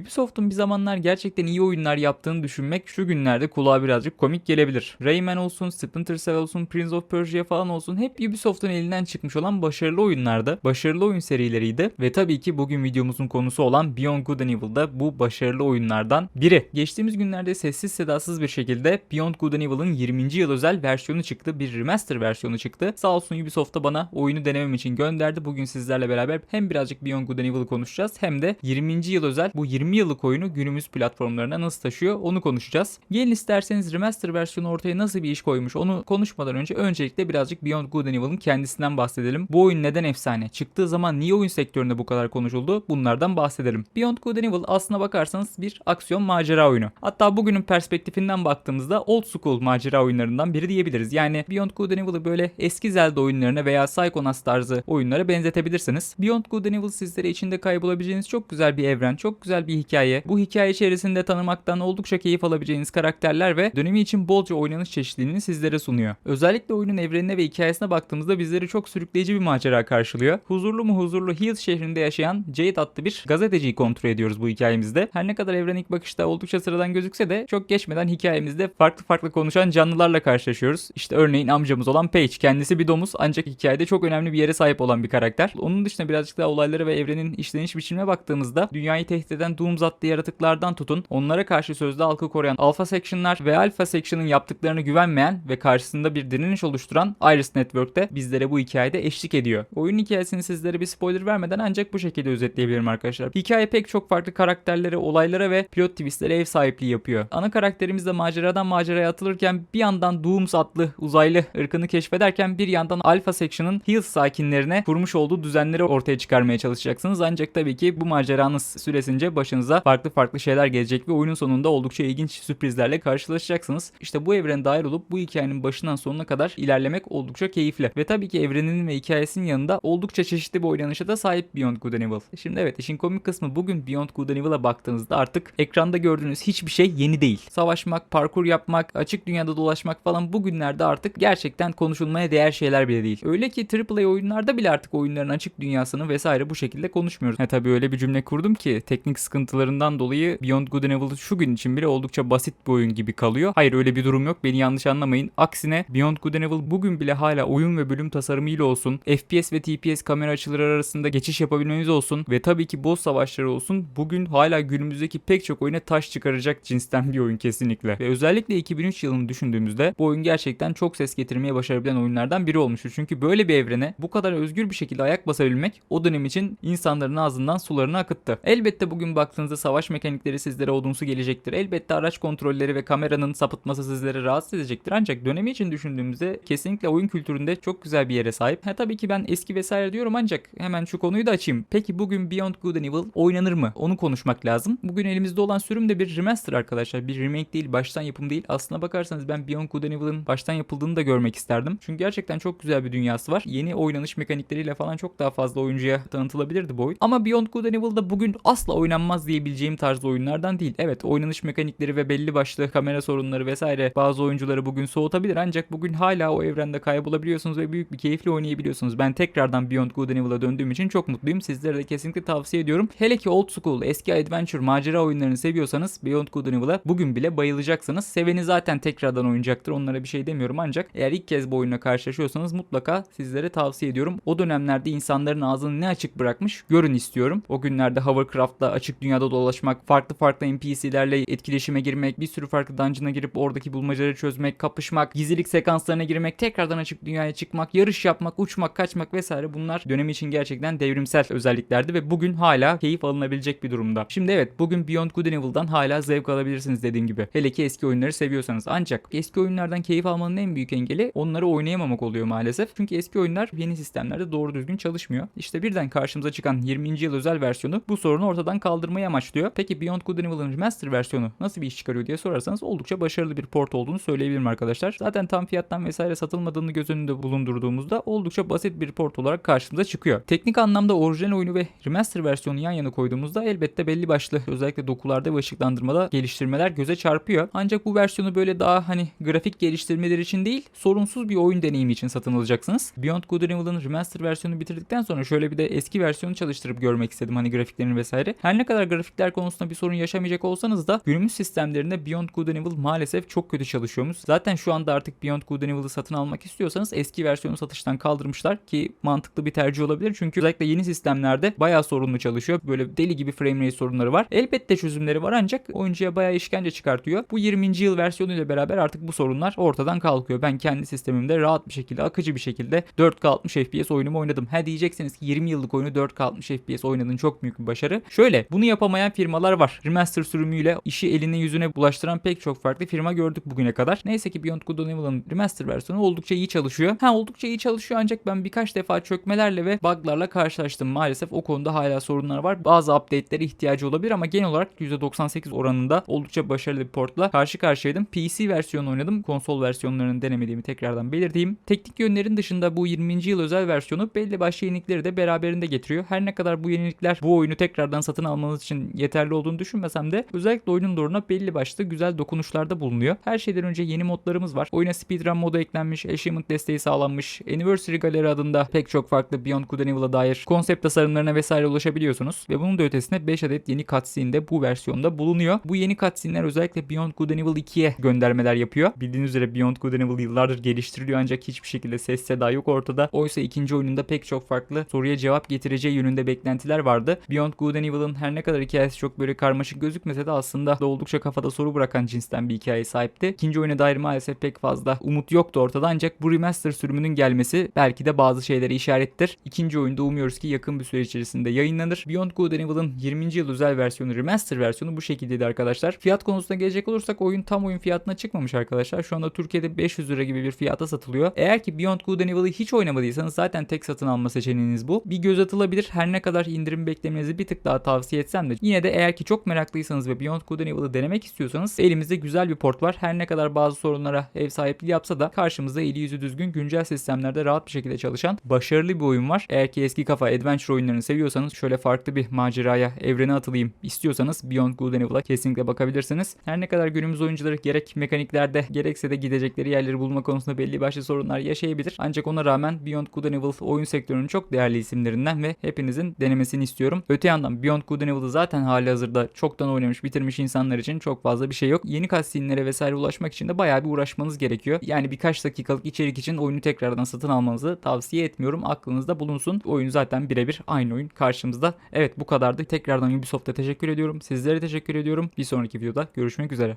Ubisoft'un bir zamanlar gerçekten iyi oyunlar yaptığını düşünmek şu günlerde kulağa birazcık komik gelebilir. Rayman olsun, Splinter Cell olsun, Prince of Persia falan olsun hep Ubisoft'un elinden çıkmış olan başarılı oyunlardı. Başarılı oyun serileriydi ve tabii ki bugün videomuzun konusu olan Beyond Good and Evil da bu başarılı oyunlardan biri. Geçtiğimiz günlerde sessiz sedasız bir şekilde Beyond Good and Evil'ın 20. yıl özel versiyonu çıktı. Bir remaster versiyonu çıktı. Sağ olsun Ubisoft da bana oyunu denemem için gönderdi. Bugün sizlerle beraber hem birazcık Beyond Good and Evil'ı konuşacağız hem de 20. yıl özel bu 20 yıllık oyunu günümüz platformlarına nasıl taşıyor onu konuşacağız. Gelin isterseniz remaster versiyonu ortaya nasıl bir iş koymuş onu konuşmadan önce öncelikle birazcık Beyond Good and Evil'ın kendisinden bahsedelim. Bu oyun neden efsane? Çıktığı zaman niye oyun sektöründe bu kadar konuşuldu? Bunlardan bahsedelim. Beyond Good and Evil aslına bakarsanız bir aksiyon macera oyunu. Hatta bugünün perspektifinden baktığımızda old school macera oyunlarından biri diyebiliriz. Yani Beyond Good and Evil'ı böyle eski Zelda oyunlarına veya Psychonauts tarzı oyunlara benzetebilirsiniz. Beyond Good and Evil sizlere içinde kaybolabileceğiniz çok güzel bir evren, çok güzel bir hikaye. Bu hikaye içerisinde tanımaktan oldukça keyif alabileceğiniz karakterler ve dönemi için bolca oynanış çeşitliliğini sizlere sunuyor. Özellikle oyunun evrenine ve hikayesine baktığımızda bizleri çok sürükleyici bir macera karşılıyor. Huzurlu mu huzurlu Hills şehrinde yaşayan Jade adlı bir gazeteciyi kontrol ediyoruz bu hikayemizde. Her ne kadar evren ilk bakışta oldukça sıradan gözükse de çok geçmeden hikayemizde farklı farklı konuşan canlılarla karşılaşıyoruz. İşte örneğin amcamız olan Paige. Kendisi bir domuz ancak hikayede çok önemli bir yere sahip olan bir karakter. Onun dışında birazcık daha olaylara ve evrenin işleniş biçimine baktığımızda dünyayı tehdit eden Doomsatlı yaratıklardan tutun onlara karşı sözde halkı koruyan Alpha Section'lar ve Alpha Section'ın yaptıklarını güvenmeyen ve karşısında bir direniş oluşturan Iris Network'te bizlere bu hikayede eşlik ediyor. Oyun hikayesini sizlere bir spoiler vermeden ancak bu şekilde özetleyebilirim arkadaşlar. Hikaye pek çok farklı karakterlere, olaylara ve plot twistlere ev sahipliği yapıyor. Ana karakterimiz de maceradan maceraya atılırken bir yandan Dooms adlı uzaylı ırkını keşfederken bir yandan Alpha Section'ın Hills sakinlerine kurmuş olduğu düzenleri ortaya çıkarmaya çalışacaksınız. Ancak tabii ki bu maceranız süresince başınıza farklı farklı şeyler gelecek ve oyunun sonunda oldukça ilginç sürprizlerle karşılaşacaksınız. İşte bu evrene dahil olup bu hikayenin başından sonuna kadar ilerlemek oldukça keyifli. Ve tabii ki evreninin ve hikayesinin yanında oldukça çeşitli bir oynanışa da sahip Beyond Good and Evil. Şimdi evet işin komik kısmı bugün Beyond Good and Evil'a baktığınızda artık ekranda gördüğünüz hiçbir şey yeni değil. Savaşmak, parkur yapmak, açık dünyada dolaşmak falan bugünlerde artık gerçekten konuşulmaya değer şeyler bile değil. Öyle ki AAA oyunlarda bile artık oyunların açık dünyasını vesaire bu şekilde konuşmuyoruz. Ha tabii öyle bir cümle kurdum ki teknik sıkıntılarından dolayı Beyond Good and Evil şu gün için bile oldukça basit bir oyun gibi kalıyor. Hayır öyle bir durum yok. Beni yanlış anlamayın. Aksine Beyond Good and Evil bugün bile hala oyun ve bölüm tasarımıyla olsun, FPS ve TPS kamera açıları arasında geçiş yapabilmeniz olsun ve tabii ki boss savaşları olsun bugün hala günümüzdeki pek çok oyuna taş çıkaracak cinsten bir oyun kesinlikle. Ve özellikle 2003 yılını düşündüğümüzde bu oyun gerçekten çok ses getirmeye başarabilen oyunlardan biri olmuştu. Çünkü böyle bir evrene bu kadar özgür bir şekilde ayak basabilmek o dönem için insanların ağzından sularını akıttı. Elbette bugün baktığınızda savaş mekanikleri sizlere odunsu gelecektir. Elbette araç kontrolleri ve kameranın sapıtması sizleri rahatsız edecektir. Ancak dönemi için düşündüğümüzde kesinlikle oyun kültüründe çok güzel bir yere sahip. Ha tabii ki ben eski vesaire diyorum ancak hemen şu konuyu da açayım. Peki bugün Beyond Good and Evil oynanır mı? Onu konuşmak lazım. Bugün elimizde olan sürüm de bir remaster arkadaşlar. Bir remake değil, baştan yapım değil. Aslına bakarsanız ben Beyond Good and Evil'ın baştan yapıldığını da görmek isterdim. Çünkü gerçekten çok güzel bir dünyası var. Yeni oynanış mekanikleriyle falan çok daha fazla oyuncuya tanıtılabilirdi bu oyun. Ama Beyond Good and Evil da bugün asla oynanmaz diyebileceğim tarzda oyunlardan değil. Evet oynanış mekanikleri ve belli başlı kamera sorunları vesaire bazı oyuncuları bugün soğutabilir ancak bugün hala o evrende kaybolabiliyorsunuz ve büyük bir keyifle oynayabiliyorsunuz. Ben tekrardan Beyond Good and Evil'a döndüğüm için çok mutluyum. Sizlere de kesinlikle tavsiye ediyorum. Hele ki old school, eski adventure, macera oyunlarını seviyorsanız Beyond Good and Evil'a bugün bile bayılacaksınız. Seveni zaten tekrardan oynayacaktır. Onlara bir şey demiyorum ancak eğer ilk kez bu oyunla karşılaşıyorsanız mutlaka sizlere tavsiye ediyorum. O dönemlerde insanların ağzını ne açık bırakmış görün istiyorum. O günlerde Hovercraft'la açık dünyada dolaşmak, farklı farklı NPC'lerle etkileşime girmek, bir sürü farklı dungeon'a girip oradaki bulmacaları çözmek, kapışmak, gizlilik sekanslarına girmek, tekrardan açık dünyaya çıkmak, yarış yapmak, uçmak, kaçmak vesaire bunlar dönemi için gerçekten devrimsel özelliklerdi ve bugün hala keyif alınabilecek bir durumda. Şimdi evet bugün Beyond Good and Evil'dan hala zevk alabilirsiniz dediğim gibi. Hele ki eski oyunları seviyorsanız. Ancak eski oyunlardan keyif almanın en büyük engeli onları oynayamamak oluyor maalesef. Çünkü eski oyunlar yeni sistemlerde doğru düzgün çalışmıyor. İşte birden karşımıza çıkan 20. yıl özel versiyonu bu sorunu ortadan kaldırmayı amaçlıyor. Peki Beyond Good and Evil'ın remaster versiyonu nasıl bir iş çıkarıyor diye sorarsanız oldukça başarılı bir port olduğunu söyleyebilirim arkadaşlar. Zaten tam fiyattan vesaire satılmadığını göz önünde bulundurduğumuzda oldukça basit bir port olarak karşımıza çıkıyor. Teknik anlamda orijinal oyunu ve remaster versiyonu yan yana koyduğumuzda elbette belli başlı özellikle dokularda ve ışıklandırmada geliştirmeler göze çarpıyor. Ancak bu versiyonu böyle daha hani grafik geliştirmeler için değil sorunsuz bir oyun deneyimi için satın alacaksınız. Beyond Good and Evil'ın remaster versiyonu bitirdikten sonra şöyle bir de eski versiyonu çalıştırıp görmek istedim hani grafiklerini vesaire. Her ne kadar kadar grafikler konusunda bir sorun yaşamayacak olsanız da günümüz sistemlerinde Beyond Good and Evil maalesef çok kötü çalışıyormuş. Zaten şu anda artık Beyond Good and Evil'ı satın almak istiyorsanız eski versiyonu satıştan kaldırmışlar ki mantıklı bir tercih olabilir. Çünkü özellikle yeni sistemlerde bayağı sorunlu çalışıyor. Böyle deli gibi frame rate sorunları var. Elbette çözümleri var ancak oyuncuya bayağı işkence çıkartıyor. Bu 20. yıl versiyonuyla beraber artık bu sorunlar ortadan kalkıyor. Ben kendi sistemimde rahat bir şekilde, akıcı bir şekilde 4K 60 FPS oyunumu oynadım. Ha diyeceksiniz ki 20 yıllık oyunu 4K 60 FPS oynadın çok büyük bir başarı. Şöyle bunu yapamayan firmalar var. Remaster sürümüyle işi eline yüzüne bulaştıran pek çok farklı firma gördük bugüne kadar. Neyse ki Beyond Good and Evil'ın remaster versiyonu oldukça iyi çalışıyor. Ha oldukça iyi çalışıyor ancak ben birkaç defa çökmelerle ve buglarla karşılaştım. Maalesef o konuda hala sorunlar var. Bazı update'lere ihtiyacı olabilir ama genel olarak %98 oranında oldukça başarılı bir portla karşı karşıyaydım. PC versiyonu oynadım. Konsol versiyonlarını denemediğimi tekrardan belirteyim. Teknik yönlerin dışında bu 20. yıl özel versiyonu belli başlı yenilikleri de beraberinde getiriyor. Her ne kadar bu yenilikler bu oyunu tekrardan satın almanız için yeterli olduğunu düşünmesem de özellikle oyunun doğruna belli başlı güzel dokunuşlarda bulunuyor. Her şeyden önce yeni modlarımız var. Oyuna speedrun modu eklenmiş, achievement desteği sağlanmış, Anniversary Gallery adında pek çok farklı Beyond Good and Evil'a dair konsept tasarımlarına vesaire ulaşabiliyorsunuz. Ve bunun da ötesinde 5 adet yeni cutscene de bu versiyonda bulunuyor. Bu yeni cutscene'ler özellikle Beyond Good and Evil 2'ye göndermeler yapıyor. Bildiğiniz üzere Beyond Good and Evil yıllardır geliştiriliyor ancak hiçbir şekilde ses seda yok ortada. Oysa ikinci oyununda pek çok farklı soruya cevap getireceği yönünde beklentiler vardı. Beyond Good and Evil'ın her ne kadar hikayesi çok böyle karmaşık gözükmese de aslında da oldukça kafada soru bırakan cinsten bir hikaye sahipti. İkinci oyuna dair maalesef pek fazla umut yoktu ortada ancak bu remaster sürümünün gelmesi belki de bazı şeyleri işarettir. İkinci oyunda umuyoruz ki yakın bir süre içerisinde yayınlanır. Beyond Good and Evil'ın 20. yıl özel versiyonu remaster versiyonu bu şekildeydi arkadaşlar. Fiyat konusuna gelecek olursak oyun tam oyun fiyatına çıkmamış arkadaşlar. Şu anda Türkiye'de 500 lira gibi bir fiyata satılıyor. Eğer ki Beyond Good and Evil'ı hiç oynamadıysanız zaten tek satın alma seçeneğiniz bu. Bir göz atılabilir. Her ne kadar indirim beklemenizi bir tık daha tavsiye etsem de yine de eğer ki çok meraklıysanız ve Beyond Good and Evil'ı denemek istiyorsanız elimizde güzel bir port var. Her ne kadar bazı sorunlara ev sahipliği yapsa da karşımızda eli yüzü düzgün güncel sistemlerde rahat bir şekilde çalışan başarılı bir oyun var. Eğer ki eski kafa adventure oyunlarını seviyorsanız şöyle farklı bir maceraya, evrene atılayım istiyorsanız Beyond Good and Evil'a kesinlikle bakabilirsiniz. Her ne kadar günümüz oyuncuları gerek mekaniklerde gerekse de gidecekleri yerleri bulma konusunda belli başlı sorunlar yaşayabilir. Ancak ona rağmen Beyond Good and Evil oyun sektörünün çok değerli isimlerinden ve hepinizin denemesini istiyorum. Öte yandan Beyond Good and Evil'ı zaten hali hazırda çoktan oynamış, bitirmiş insanlar için çok fazla bir şey yok. Yeni cutscene'lere vesaire ulaşmak için de bayağı bir uğraşmanız gerekiyor. Yani birkaç dakikalık içerik için oyunu tekrardan satın almanızı tavsiye etmiyorum. Aklınızda bulunsun. Oyun zaten birebir aynı oyun karşımızda. Evet bu kadardı. Tekrardan Ubisoft'a teşekkür ediyorum. Sizlere teşekkür ediyorum. Bir sonraki videoda görüşmek üzere.